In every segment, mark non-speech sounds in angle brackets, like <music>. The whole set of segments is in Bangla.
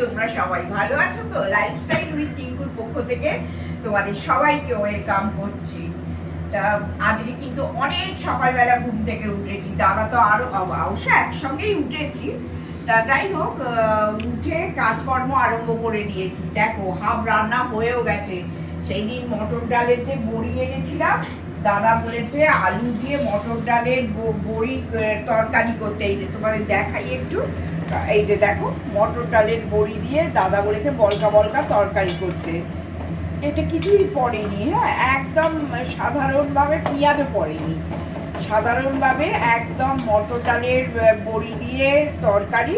তোমরা সবাই ভালো আছো তো? লাইফস্টাইল উইথ টিঙ্কুর পক্ষ থেকে তোমাদের সবাইকে ওয়েলকাম করছি। তা, আজকে কিন্তু অনেক সকালবেলা ঘুম থেকে উঠেছি। দাদা তো আরও, অবশ্য একসঙ্গেই উঠেছি। তা, যাই হোক উঠে কাজকর্ম আরম্ভ করে দিয়েছি। দেখো, হাফ রান্না হয়েও গেছে। সেই দিন মটর ডালের যে বড়ি এনেছিলাম, দাদা বলেছে আলু দিয়ে মটর ডালের বড়ি তরকারি করতে। এই যে তোমাদের দেখাই একটু। এই যে দেখো, মটর ডালের বড়ি দিয়ে দাদা বলেছে বলকা বলকা তরকারি করতে। এটা কিছুই পড়েনি হ্যাঁ একদম সাধারণভাবে পেঁয়াজও পড়েনি। সাধারণভাবে একদম মটর ডালের বড়ি দিয়ে তরকারি,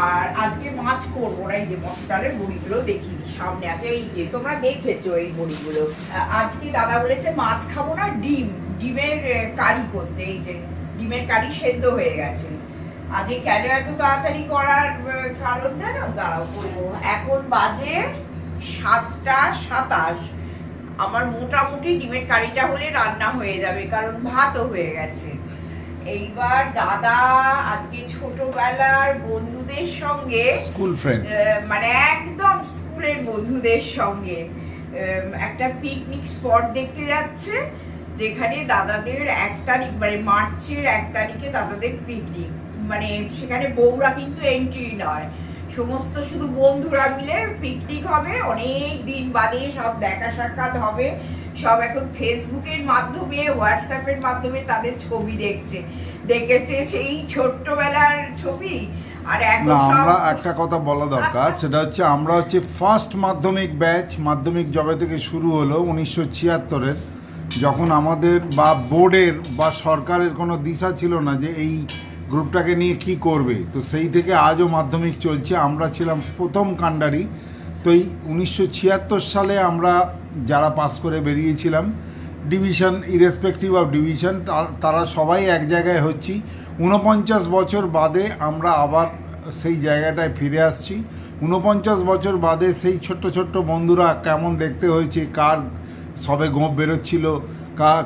আর আজকে মাছ করব না, এই যে মটর ডালের বড়িগুলো দেখি সামনে আছে। এই যে তোমরা দেখেছ এই বড়িগুলো। আজকে দাদা বলেছে মাছ খাব না, ডিম, ডিমের কারি করতে, এই যে ডিমের কারি সেদ্ধ হয়ে গেছে। আজকে কেন এত তাড়াতাড়ি করার কারণ জানো? দাঁড়াও এখন বাজে সাতটা সাতাশ। আমার মোটামুটি ডিমের কারিটা হলে রান্না হয়ে যাবে কারণ ভাতও হয়ে গেছে। এইবার দাদা আজকে ছোটবেলার বন্ধুদের সঙ্গে স্কুল ফ্রেন্ড মানে একদম স্কুলের বন্ধুদের সঙ্গে একটা পিকনিক স্পট দেখতে যাচ্ছে যেখানে দাদাদের এক তারিখ মানে মার্চের এক তারিখে দাদাদের পিকনিক মানে সেখানে বউরা কিন্তু এন্ট্রি নয়। সমস্ত শুধু বন্ধুরা মিলে পিকনিক হবে অনেক দিন বাদে সব দেখা সাক্ষাৎ হবে। সব এখন ফেসবুকের মাধ্যমে হোয়াটসঅ্যাপের মাধ্যমে তাদের ছবি দেখছে। দেখেছে সেই ছোট্টবেলার ছবি। আর এখন আমরা একটা কথা বলা দরকার সেটা হচ্ছে আমরা হচ্ছে ফার্স্ট মাধ্যমিক ব্যাচ মাধ্যমিক জবে থেকে শুরু হলো উনিশশো ছিয়াত্তরের যখন আমাদের বা বোর্ডের বা সরকারের কোনো দিশা ছিল না যে এই গ্রুপটাকে নিয়ে কি করবে? তো সেই থেকে আজও মাধ্যমিক চলছে। আমরা ছিলাম প্রথম কাণ্ডারি। তো এই উনিশশো ছিয়াত্তর সালে আমরা যারা পাস করে বেরিয়েছিলাম, ডিভিশন, ইরেসপেক্টিভ অফ ডিভিশন, তারা সবাই এক জায়গায় হচ্ছি। ঊনপঞ্চাশ বছর বাদে আমরা আবার সেই জায়গাটায় ফিরে আসছি। ঊনপঞ্চাশ বছর বাদে সেই ছোট্ট ছোট্ট বন্ধুরা কেমন দেখতে হয়েছে, কার সবে গোপ বেরোচ্ছিল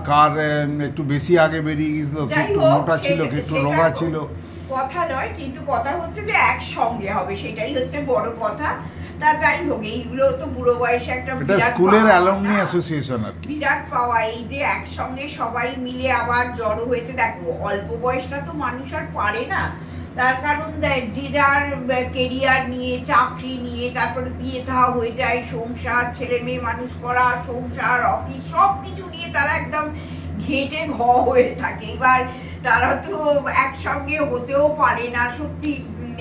কার একটু বেশি আগে বেরিয়ে গেছিল একটু মোটা ছিল একটু রোগা ছিল। কথা নয় কিন্তু কথা হচ্ছে যে একসঙ্গে হবে সেটাই হচ্ছে বড় কথা। তা যাই হোক এইগুলো তো বুড়ো বয়সে একটা এটা বিরাট স্কুলের অ্যালমনি অ্যাসোসিয়েশন আর বিরাট পাওয়া এই যে একসঙ্গে সবাই মিলে আবার জড়ো হয়েছে দেখো অল্প বয়সটা তো মানুষ আর পারে না। তার কারণ দেখ, যে যার কেরিয়ার নিয়ে, চাকরি নিয়ে, তারপরে বিয়ে থা হয়ে যায়, সংসার, ছেলে মেয়ে, মানুষ করা, সংসার অফিস সব কিছু নিয়ে তারা একদম ঘেটে ঘ হয়ে থাকে। এবার তারা তো একসঙ্গে হতেও পারে না, সত্যি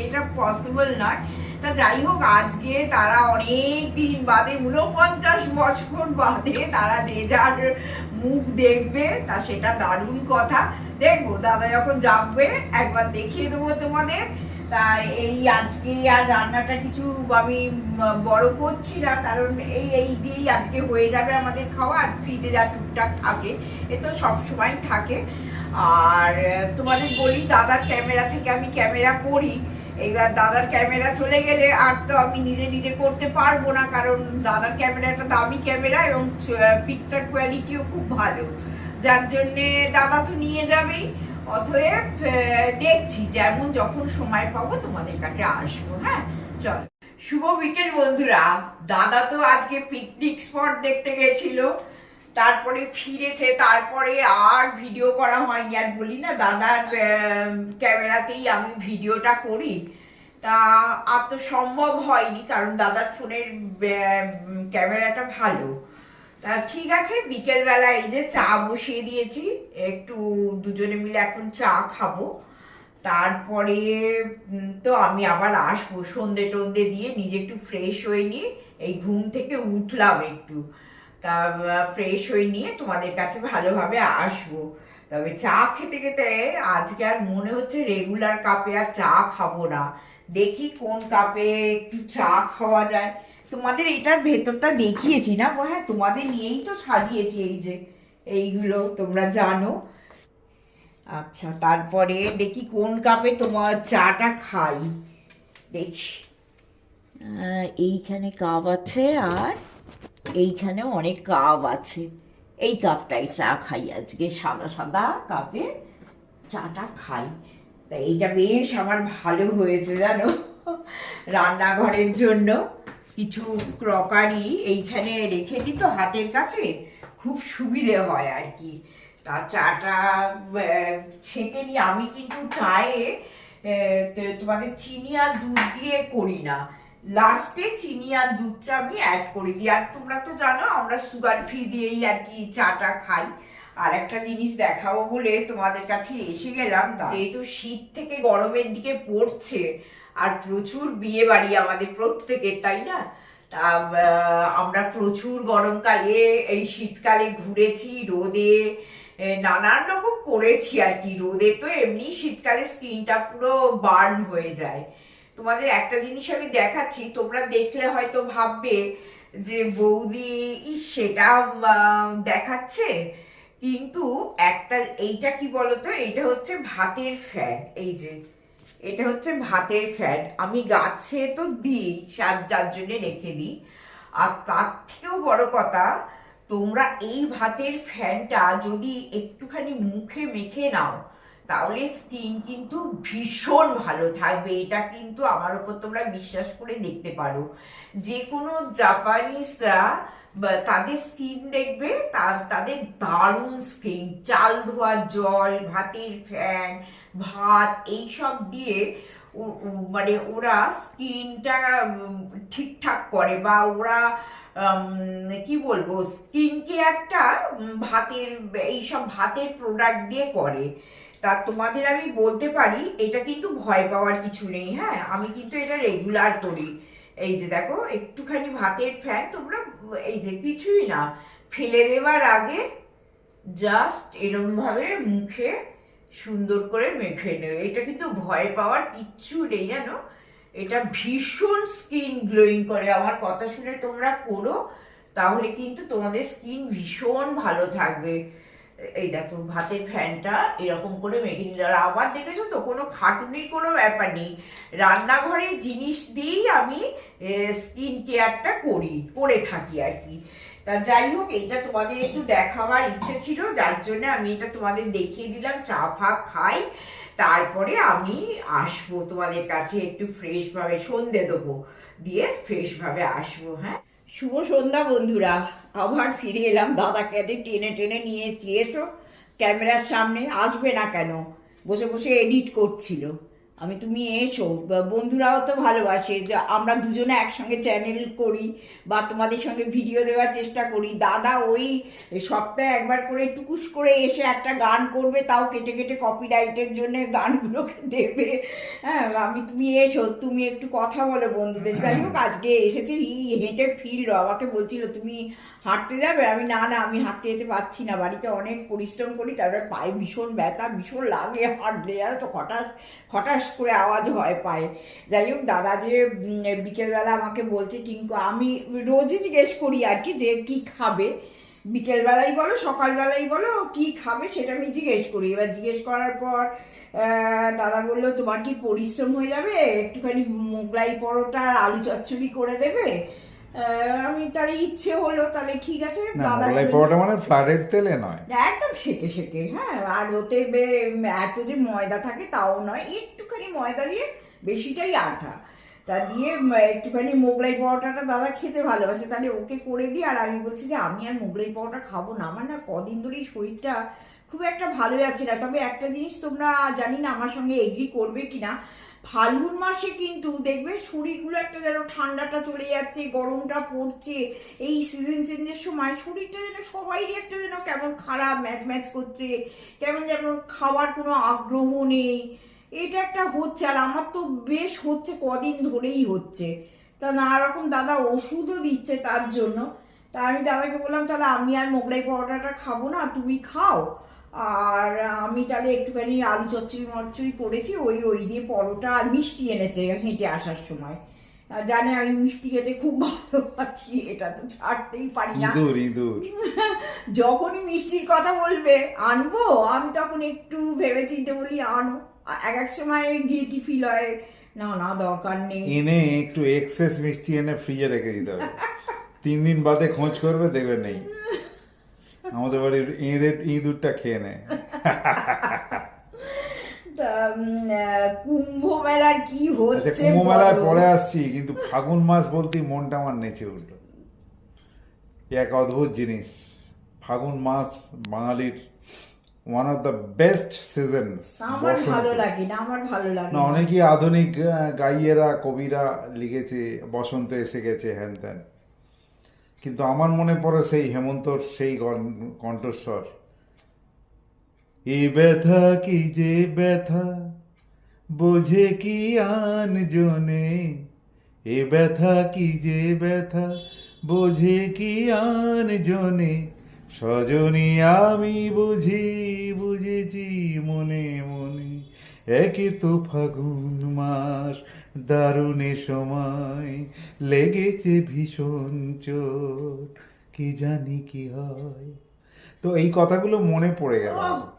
এটা পসিবল নয়। তা যাই হোক, আজকে তারা অনেক দিন বাদে উনপঞ্চাশ বছর বাদে তারা যে যার মুখ দেখবে, তা সেটা দারুণ কথা। দেখব, দাদা যখন যাবে, একবার দেখিয়ে দেবো তোমাদের। তা এই আজকে আর রান্নাটা কিছু আমি বড় করছি না, কারণ এই এই দিয়েই আজকে হয়ে যাবে আমাদের খাওয়া, আর ফ্রিজে যা টুকটাক থাকে, এ তো সবসময় থাকে। আর তোমাদের বলি, দাদার ক্যামেরা থেকে আমি ক্যামেরা করি। এইবার দাদার ক্যামেরা চলে গেলে আর তো আমি নিজে নিজে করতে পারব না, কারণ দাদার ক্যামেরাটা দামি ক্যামেরা এবং পিকচার কোয়ালিটিও খুব ভালো। যার জন্যে দাদা তো নিয়ে যাবেই। অতএব দেখছি যেমন যখন সময় পাবো তোমাদের কাছে আসব হ্যাঁ? চল। শুভ বিকেল বন্ধুরা। দাদা তো আজকে পিকনিক স্পট দেখতে গেছিল। তারপরে ফিরেছে, তারপরে আর ভিডিও করা হয়নি। আর বলি না, দাদার ক্যামেরাতেই আমি ভিডিওটা করি। তা আর তো সম্ভব হয়নি, কারণ দাদার ফোনের ক্যামেরাটা ভালো। তা ঠিক আছে বিকেলবেলা এই যে চা বসিয়ে দিয়েছি, একটু দুজনে মিলে এখন চা খাব। তারপরে তো আমি আবার আসব সন্ধে টন্ধে দিয়ে, নিজে একটু ফ্রেশ হয়ে নিয়ে, এই ঘুম থেকে উঠলাম একটু। তা ফ্রেশ হয়ে নিয়ে তোমাদের কাছে ভালোভাবে আসব। তবে চা খেতে খেতে আজকে আর মনে হচ্ছে রেগুলার কাপে আর চা খাব না। দেখি কোন কাপে একটু চা খাওয়া যায়। তোমাদের এটার ভেতরটা দেখিয়েছি না? হ্যাঁ তোমাদের নিয়েই তো সাজিয়েছি এই যে, এইগুলো তোমরা জানো। আচ্ছা তারপরে দেখি কোন কাপে তোমার চাটা খাই। দেখি। এইখানে কাপ আছে আর এইখানে অনেক কাপ আছে। এই কাপটাই চা খাই আজকে, সাদা সাদা কাপে চাটা খাই। তা এইটা বেশ আমার ভালো হয়েছে জানো, রান্নাঘরের জন্য। কিছু ক্রকারি এইখানে রেখে দিই তো হাতের কাছে। খুব সুবিধে হয় আর কি। তা চাটা ছেঁকে নিই আমি কিন্তু চায়ে তোমাদের চিনি আর দুধ দিয়ে করি না। লাস্টে চিনি আর দুধটা আমি অ্যাড করে দিই। আর তোমরা তো জানো আমরা সুগার ফ্রি দিয়েই আর কি চাটা খাই। আর একটা জিনিস দেখাবো বলে তোমাদের কাছে এসে গেলাম। যেহেতু শীত থেকে গরমের দিকে পড়ছে আর প্রচুর বিয়ে বাড়ি আমাদের প্রত্যেকের, তাই না? তা আমরা প্রচুর গরমকালে, এই শীতকালে ঘুরেছি, রোদে নানান রকম করেছি আর কি। রোদে তো এমনি শীতকালে স্কিনটা পুরো বার্ন হয়ে যায়। তোমাদের একটা জিনিস আমি দেখাচ্ছি, তোমরা দেখলে হয়তো ভাববে যে বৌদি সেটা দেখাচ্ছে। কিন্তু একটা, এইটা কি বলতো? এটা হচ্ছে ভাতের ফ্যান এই যে। এটা হচ্ছে ভাতের ফ্যান আমি গাছে তো দিই, সার যার জন্য রেখে দিই। আর তার থেকেও বড় কথা, তোমরা এই ভাতের ফ্যানটা যদি একটুখানি মুখে মেখে নাও, তাহলে স্কিন কিন্তু ভীষণ ভালো থাকবে। এটা কিন্তু আমার উপর তোমরা বিশ্বাস করে দেখতে পারো। যে কোনো জাপানিজরা তাদের স্কিন দেখবে, তার, তাদের দারুণ স্কিন। চাল ধোয়া জল, ভাতের ফ্যান ভাত, এইসব দিয়ে মানে ওরা স্কিনটা ঠিকঠাক করে বা ওরা কি বলব স্কিন কেয়ারটা ভাতের, এইসব ভাতের প্রোডাক্ট দিয়ে করে। তা তোমাদের আমি বলতে পারি, এটা কিন্তু ভয় পাওয়ার কিছু নেই হ্যাঁ? আমি কিন্তু এটা রেগুলার করি। এই যে দেখো, একটুখানি ভাতের ফ্যান তোমরা, এই যে কিছুই না, ফেলে দেওয়ার আগে জাস্ট এরম ভাবে মুখে সুন্দর করে মেখে নেবে এটা কিন্তু ভয় পাওয়ার কিচ্ছু নেই, জানো? এটা ভীষণ স্কিন গ্লোয়িং করে। আমার কথা শুনে তোমরা করো, তাহলে কিন্তু তোমাদের স্কিন ভীষণ ভালো থাকবে। এই দেখো, ভাতের ফ্যানটা এরকম করে মেখে নিল। আর আবার দেখেছ তো, কোনো খাটুনির কোনো ব্যাপার নেই। রান্নাঘরে জিনিস দিয়েই আমি স্কিন কেয়ারটা করি, করে থাকি আর কি। তা যাই হোক, এইটা তোমাদের একটু দেখাবার ইচ্ছে ছিল, যার জন্য আমি এটা তোমাদের দেখিয়ে দিলাম, চা ফা খাই। তারপরে আমি আসব তোমাদের কাছে একটু ফ্রেশ ভাবে সন্ধে দেবো দিয়ে ফ্রেশ ভাবে আসব হ্যাঁ? শুভ সন্ধ্যা বন্ধুরা, আবার ফিরে এলাম, দাদাকে টেনে টেনে নিয়ে এসছি এসো, ক্যামেরার সামনে, আসবে না কেন? বসে বসে এডিট করছিল। আমি তুমি এসো। বন্ধুরাও তো ভালোবাসে যে আমরা দুজনে একসঙ্গে চ্যানেল করি বা তোমাদের সঙ্গে ভিডিও দেওয়ার চেষ্টা করি। দাদা ওই সপ্তাহে একবার করে টুকুস করে এসে একটা গান করবে, তাও কেটে কেটে কপিরাইটের জন্য গানগুলোকে দেবে। হ্যাঁ আমি তুমি এসো, তুমি একটু কথা বলো বন্ধুদের। যাই হোক, আজকে এসেছে হেঁটে ফিরলো আমাকে বলছিল, তুমি হাঁটতে যাবে? আমি, না না, আমি হাঁটতে যেতে পারছি না। বাড়িতে অনেক পরিশ্রম করি, তারপরে পায়ে ভীষণ ব্যথা, ভীষণ লাগে হাঁটলে। আর তো, হঠাৎ হঠাৎ করে আওয়াজ হয় পায়ে। যাই হোক দাদা যে বিকেলবেলা আমাকে বলছে কিন্তু আমি রোজই জিজ্ঞেস করি আর কি যে কি খাবে। বিকেলবেলাই বলো, সকালবেলাই বলো, কি খাবে সেটা আমি জিজ্ঞেস করি। এবার জিজ্ঞেস করার পর দাদা বলল, তোমার কি পরিশ্রম হয়ে যাবে? একটুখানি মোগলাই পরোটা আর আলু চচ্চড়ি করে দেবে? আমি তাহলে ইচ্ছে হলো তাহলে ঠিক আছে না দাদা মোগলাই পরোটা মানে ফ্লাডের তেলে নয়। একদম সেকে সেকে হ্যাঁ আর ওতে এত যে ময়দা থাকে তাও নয় একটুখানি ময়দা দিয়ে বেশিটাই আটা তা দিয়ে একটুখানি মোগলাই পরোটাটা দাদা খেতে ভালোবাসে তাহলে ওকে করে দিই আর আমি বলছি যে আমি আর মোগলাই পরোটা খাব না আমার না কদিন ধরেই শরীরটা খুব একটা ভালো যাচ্ছে না তবে একটা জিনিস তোমরা জানি না আমার সঙ্গে এগ্রি করবে কিনা ফাল্গুন মাসে কিন্তু দেখবে শরীরগুলো একটা যেন ঠান্ডাটা চলে যাচ্ছে, গরমটা পড়ছে, এই সিজন চেঞ্জের সময় শরীরটা যেন সবাইরই একটা যেন কেমন খারাপ ম্যাচ ম্যাচ করছে, কেমন যেন খাওয়ার কোনো আগ্রহ নেই। এটা একটা হচ্ছে আর আমার তো বেশ হচ্ছে, কদিন ধরেই হচ্ছে। তা নানা রকম দাদা ওষুধও দিচ্ছে তার জন্য। তা আমি দাদাকে বললাম, তাহলে আমি আর মোগলাই পরোটাটা খাব না, তুমি খাও। আর আমি তাহলে একটুখানি আলু চচ্চড়ি মচ্চড়ি করেছি ওই ওই দিয়ে পরোটা আর মিষ্টি এনেছে হেঁটে আসার সময়। জানে আমি মিষ্টি খেতে খুব ভালোবাসি এটা তো ছাড়তেই পারি না। <laughs> যখনই মিষ্টির কথা বলবে আনব আমি তখন একটু ভেবে চিন্তে বলি আনো। এক এক সময় গিলটি ফিল হয় না না দরকার নেই। এনে একটু এক্সেস মিষ্টি এনে ফ্রিজে রেখে দিতে হবে। তিন দিন বাদে খোঁজ করবে দেখবে নেই। আমাদের বাড়ির ইঁদের ইঁদুরটা খেয়ে নেয়। কুম্ভ কি আচ্ছা হচ্ছে কুম্ভ মেলায় পরে আসছি কিন্তু ফাগুন মাস বলতেই মনটা আমার নেচে উঠল। এক অদ্ভুত জিনিস ফাগুন মাস বাঙালির one of the best seasons আমার ভালো লাগে না আমার ভালো লাগে না না। অনেকই আধুনিক গাইয়েরা কবিরা লিখেছে বসন্ত এসে গেছে হ্যান ত্যান। কিন্তু আমার মনে পড়ে সেই হেমন্তর সেই কণ্ঠস্বর। এ ব্যথা কি যে ব্যথা? বোঝে কি আন জনে এ ব্যথা কি যে ব্যথা? বোঝে কি আন জনে সজনী আমি বুঝি, বুঝেছি মনে মনে। একে তো ফাগুন মাস দারুণে সময় লেগেছে ভীষণ চোট। কি জানি কি হয়। তো এই কথাগুলো মনে পড়ে গেল।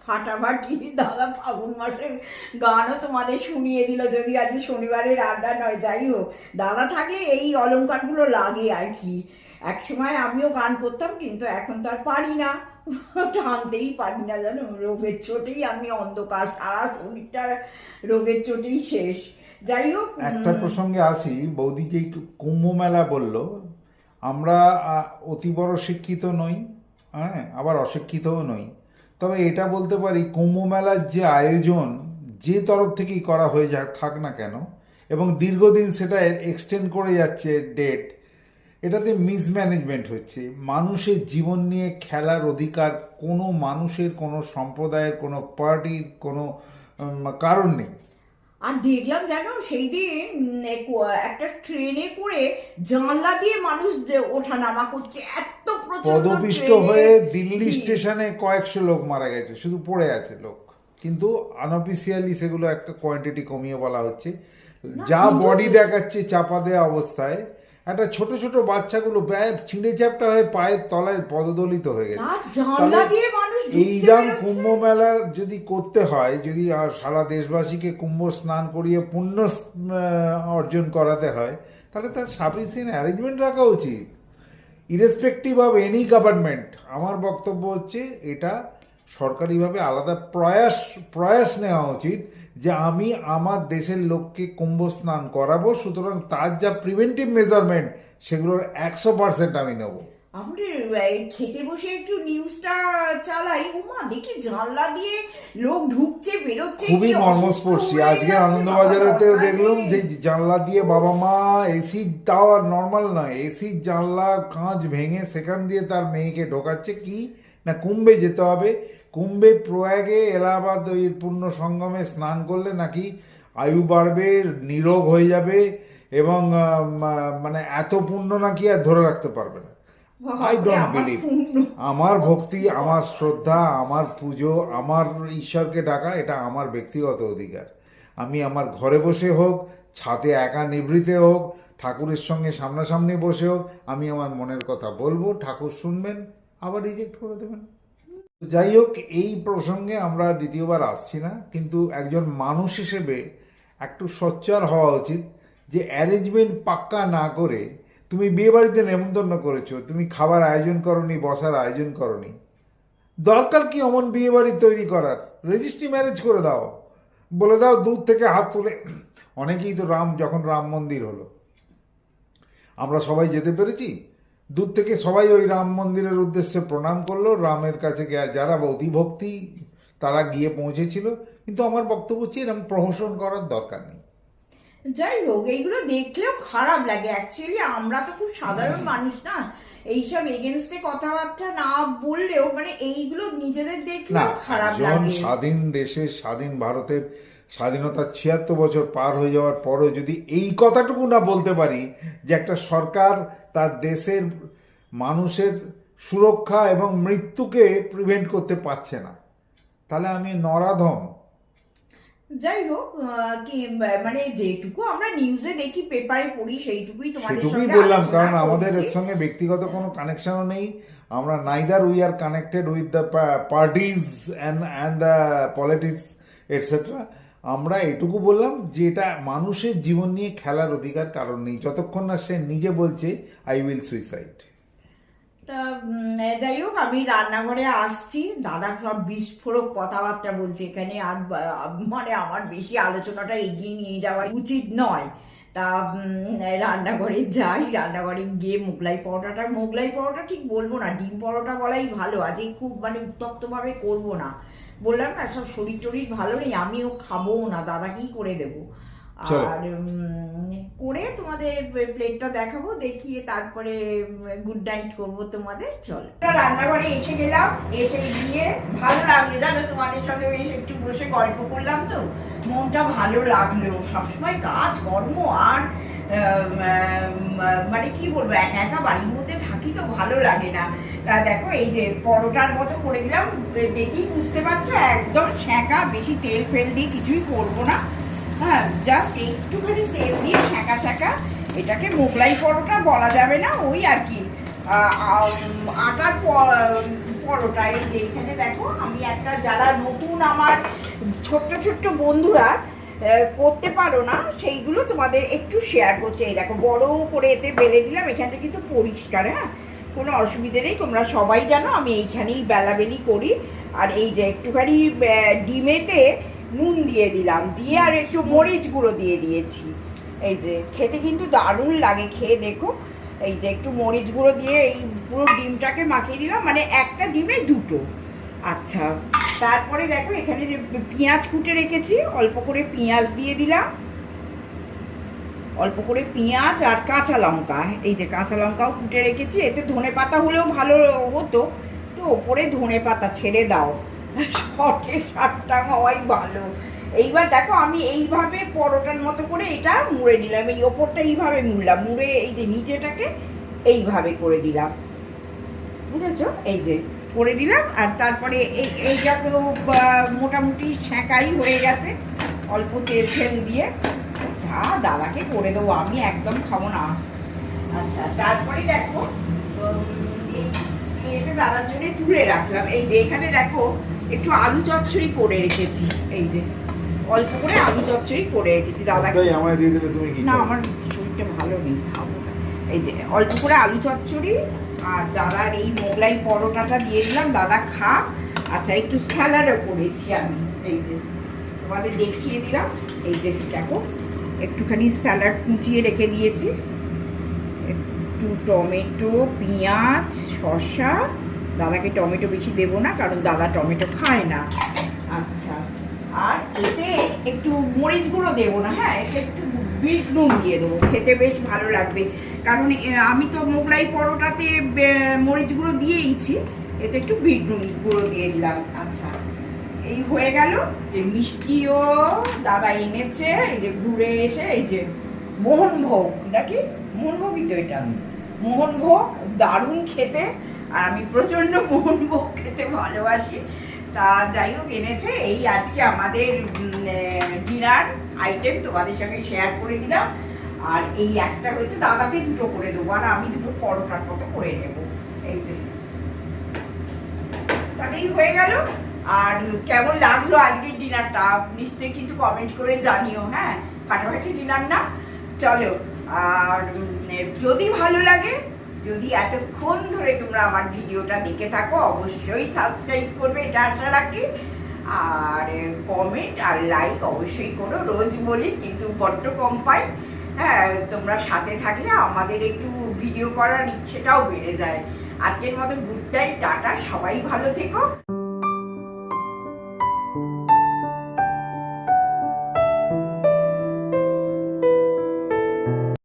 ফাটাফাটি দাদা ফাগুন মাসের গানও তোমাদের শুনিয়ে দিল। যদি আজ শনিবারের আড্ডা নয়, যাই হোক। দাদা থাকে এই অলংকারগুলো লাগে আর কি। এক সময় আমিও গান করতাম, কিন্তু এখন তো আর পারি না। টানতেই পারি না জানো। রোগের চোটেই আমি অন্ধকার, সারা শরীরটা রোগের চোটেই শেষ। যাই হোক একটা প্রসঙ্গে আসি বৌদি যে কুম্ভ মেলা বলল আমরা অতি বড় শিক্ষিত নই হ্যাঁ আবার অশিক্ষিতও নই। তবে এটা বলতে পারি কুম্ভ মেলার যে আয়োজন যে তরফ থেকেই করা হয়ে যাক থাক না কেন এবং দীর্ঘদিন সেটা এক্সটেন্ড করে যাচ্ছে ডেট এটাতে মিসম্যানেজমেন্ট হচ্ছে। মানুষের জীবন নিয়ে খেলার অধিকার কোনো মানুষের কোনো সম্প্রদায়ের কোনো পার্টির কোনো কারণ নেই। আর দেখলাম যেন সেই দিন একটা ট্রেনে করে জানলা দিয়ে মানুষ যে ওঠানামা করছে এত প্রচণ্ড পদপিষ্ট হয়ে দিল্লি স্টেশনে কয়েকশো লোক মারা গেছে শুধু পড়ে আছে লোক। কিন্তু আনঅফিসিয়ালি সেগুলো একটা কোয়ান্টিটি কমিয়ে বলা হচ্ছে। যা বডি দেখাচ্ছে চাপা দেওয়া অবস্থায় একটা ছোট ছোট বাচ্চাগুলো ব্যয় ছিঁড়ে চাপটা হয়ে পায়ের তলায় পদদলিত হয়ে গেছে। আর জানলা তাহলে এই ঢুকছে কুম্ভ মেলার যদি করতে হয় যদি সারা দেশবাসীকে কুম্ভ স্নান করিয়ে পুণ্য অর্জন করাতে হয় তাহলে তার সাফিসিয়েন্ট অ্যারেঞ্জমেন্ট রাখা উচিত। Irrespective of any government. আমার বক্তব্য হচ্ছে এটা সরকারিভাবে আলাদা প্রয়াস প্রয়াস নেওয়া উচিত। যে আমি আমার দেশের লোককে কুম্ভ স্নান করাবো সুতরাং তার যা প্রিভেন্টিভ মেজারমেন্ট সেগুলোর একশো পার্সেন্ট আমি নেব। আমরা খেতে বসে একটু নিউজটা চালাই ওমা দেখি জানলা দিয়ে লোক ঢুকছে বেরোচ্ছে খুবই মর্মস্পর্শী। আজকে যাচ্ছে, আনন্দবাজারেতেও দেখলাম যে জানলা দিয়ে বাবা মা এসি তাও আর নর্মাল নয়। এসির জানলা কাঁচ ভেঙে সেখান দিয়ে তার মেয়েকে ঢোকাচ্ছে। কি? না কুম্ভে যেতে হবে। কুম্ভে প্রয়াগে এলাহাবাদ ওই পূর্ণ সঙ্গমে স্নান করলে নাকি আয়ু বাড়বে নিরোগ হয়ে যাবে এবং মানে এত পুণ্য নাকি আর ধরে রাখতে পারবে না। আই ডোন্ট আমার বিলিভ আমার ভক্তি আমার শ্রদ্ধা আমার পুজো আমার ঈশ্বরকে ডাকা এটা আমার ব্যক্তিগত অধিকার। আমি আমার ঘরে বসে হোক ছাদে একা নিভৃতে হোক ঠাকুরের সঙ্গে সামনাসামনি বসে হোক আমি আমার মনের কথা বলব ঠাকুর শুনবেন আবার রিজেক্ট করে দেবেন। যাই হোক, এই প্রসঙ্গে আমরা দ্বিতীয়বার আসছি না, কিন্তু একজন মানুষ হিসেবে একটু সোচ্চার হওয়া উচিত যে অ্যারেঞ্জমেন্ট পাক্কা না করে তুমি বিয়ে বাড়িতে নেমন্তন্ন করেছ, তুমি খাবার আয়োজন করনি, বসার আয়োজন করনি। দরকার কি অমন বিয়ে বাড়ি তৈরি করার? রেজিস্ট্রি ম্যারেজ করে দাও। বলে দাও দূর থেকে হাত তুলে। অনেকেই তো রাম, যখন রাম মন্দির হলো। আমরা সবাই যেতে পেরেছি? দূর থেকে সবাই ওই রাম মন্দিরের উদ্দেশ্যে প্রণাম করল। রামের কাছে যারা অতিভক্তি তারা গিয়ে পৌঁছেছিল। কিন্তু আমার বক্তব্য হচ্ছে এরকম প্রহসন করার দরকার নেই। যাই হোক এইগুলো দেখলেও খারাপ লাগে। অ্যাকচুয়ালি আমরা তো খুব সাধারণ মানুষ না। এইসব এগেনস্টে কথাবার্তা না বললেও মানে এইগুলো নিজেদের দেখলেও খারাপ লাগে। স্বাধীন দেশের স্বাধীন ভারতের স্বাধীনতার ছিয়াত্তর বছর পার হয়ে যাওয়ার পরও যদি এই কথাটুকু না বলতে পারি যে একটা সরকার তার দেশের মানুষের সুরক্ষা এবং মৃত্যুকে প্রিভেন্ট করতে পারছে না তাহলে আমি নরাধম। যাই হোক কি মানে যেটুকু আমরা নিউজে দেখি পেপারে পড়ি সেইটুকুই তোমাদের সঙ্গে বললাম কারণ আমাদের এর সঙ্গে ব্যক্তিগত কোনো কানেকশনও নেই। আমরা neither we are connected with the parties and and the politics etcetera আমরা এটুকু বললাম যে এটা মানুষের জীবন নিয়ে খেলার অধিকার কারণ নেই। যতক্ষণ না সে নিজে বলছে আই উইল সুইসাইড তা যাই হোক, আমি রান্নাঘরে আসছি। দাদা সব বিস্ফোরক কথাবার্তা বলছে। এখানে আর মানে আমার বেশি আলোচনাটা এগিয়ে নিয়ে যাওয়া উচিত নয়। তা রান্নাঘরে যাই। রান্নাঘরে গিয়ে মোগলাই পরোটাটা, মোগলাই পরোটা ঠিক বলব না, ডিম পরোটা বলাই ভালো। আজকে খুব মানে উত্তপ্তভাবে করব না। বললাম না সব শরীর টরীর ভালো নেই আমিও খাব না দাদাকেই করে দেবো? আর করে তোমাদের প্লেটটা দেখাবো দেখিয়ে তারপরে গুড নাইট করব তোমাদের চলো। রান্নাঘরে এসে গেলাম এসে গিয়ে ভালো লাগল জানো তোমাদের সঙ্গে বেশ একটু বসে গল্প করলাম তো। মনটা ভালো লাগল সবসময় কাজ কর্ম আর মানে কি বলব, একা একা বাড়ির মধ্যে থাকি তো ভালো লাগে না। তা দেখো, এই যে পরোটার মতো করে দিলাম দেখেই বুঝতে পারছ, একদম ছ্যাঁকা বেশি তেল ফেল দিয়ে কিছুই করব না। হ্যাঁ জাস্ট একটুখানি তেল দিয়ে ছ্যাঁকা ছ্যাঁকা এটাকে মোগলাই পরোটা বলা যাবে না, ওই আর কি। আটার পরোটা, এই যে এখানে দেখো, আমি একটা যারা নতুন আমার ছোট্ট ছোট্ট বন্ধুরা করতে পারো না, সেইগুলো তোমাদের একটু শেয়ার করছে। এই দেখো, বড় করে এতে বেলে দিলাম, এখানটা কিন্তু পরিষ্কার হ্যাঁ? কোনো অসুবিধে নেই, তোমরা সবাই জানো, আমি এইখানেই বেলাবেলি করি। আর এই যে একটুখানি ডিমেতে নুন দিয়ে দিলাম, দিয়ে আর একটু মরিচ গুঁড়ো দিয়ে দিয়েছি। এই যে, খেতে কিন্তু দারুণ লাগে, খেয়ে দেখো। এই যে, একটু মরিচ গুঁড়ো দিয়ে এই পুরো ডিমটাকে মাখিয়ে দিলাম মানে একটা ডিমে দুটো। আচ্ছা। তারপরে দেখো, এখানে যে পেঁয়াজ কুটে রেখেছি, অল্প করে পেঁয়াজ দিয়ে দিলাম। অল্প করে পেঁয়াজ আর কাঁচা লঙ্কা, এই যে কাঁচা লঙ্কাও কুটে রেখেছি, এতে ধনে পাতা হলেও ভালো হতো। তো ওপরে ধনে পাতা ছেড়ে দাও। শর্টে সাতটা হওয়াই ভালো। এইবার দেখো, আমি এইভাবে পরোটার মতো করে এটা মুড়ে দিলাম এই ওপরটা এইভাবে মুড়লাম, মুড়ে এই যে নিচেটাকে এইভাবে করে দিলাম। বুঝেছ? এই যে করে দিলাম আর তারপরে এই মোটামুটি সেঁকাই হয়ে গেছে অল্প তেল ফেল দিয়ে। যা দাদাকে করে দেবো আমি একদম খাব না। আচ্ছা তারপরে দেখো এই এটা দাদার জন্য তুলে রাখলাম এই যে এখানে দেখো একটু আলু চচ্চড়ি করে রেখেছি এই যে অল্প করে আলু চচ্চড়ি করে রেখেছি দাদাকে। না আমার শরীরটা ভালো নেই খাব এই যে অল্প করে আলু চচ্চড়ি আর দাদার এই মোগলাই পরোটাটা দিয়ে দিলাম, দাদা খা। আচ্ছা একটু স্যালাডও করেছি আমি, এই যে তোমাদের দেখিয়ে দিলাম, এই যে দেখো, একটুখানি স্যালাড কুচিয়ে রেখে দিয়েছি। একটু টমেটো, পেঁয়াজ, শসা। দাদাকে টমেটো বেশি দেবো না, কারণ দাদা টমেটো খায় না। আচ্ছা আর এতে একটু মরিচ গুঁড়ো দেবো না হ্যাঁ এতে একটু বিট নুন দিয়ে দেবো, খেতে বেশ ভালো লাগবে। কারণ আমি তো মোগলাই পরোটাতে মরিচ গুঁড়ো দিয়েইছি। এতে একটু বিট গুঁড়ো দিয়ে দিলাম। আচ্ছা এই হয়ে গেল যে মিষ্টিও দাদা এনেছে, এই যে ঘুরে এসে, এই যে মোহনভোগ নাকি? মোহনভোগই তো এটা। মোহনভোগ দারুণ খেতে। আর আমি প্রচণ্ড মোহনভোগ খেতে ভালোবাসি। তা যাই হোক, এনেছে। এই আজকে আমাদের ডিনার আইটেম তোমাদের সঙ্গে শেয়ার করে দিলাম। আর এই একটা হচ্ছে দাদাকে দুটো করে দেবো আর আমি দুটো পরোটার মতো করে নেব। এই যে। তাহলেই হয়ে গেল। আর কেমন লাগল আজকের ডিনারটা? নিশ্চয়ই কিন্তু কমেন্ট করে জানিও হ্যাঁ? ফাটাফাটি ডিনার না? চলো, আর যদি ভালো লাগে, যদি এতক্ষণ ধরে তোমরা আমার ভিডিওটা দেখে থাকো, অবশ্যই সাবস্ক্রাইব করবে, এটা আশা রাখি। আর কমেন্ট আর লাইক অবশ্যই করো। রোজ বলি, কিন্তু বড্ড কম পাই। হ্যাঁ তোমরা সাথে থাকলে আমাদের একটু ভিডিও করার ইচ্ছেটাও বেড়ে যায়। আজকের মতো গুড টাই টাটা, সবাই ভালো থেকো।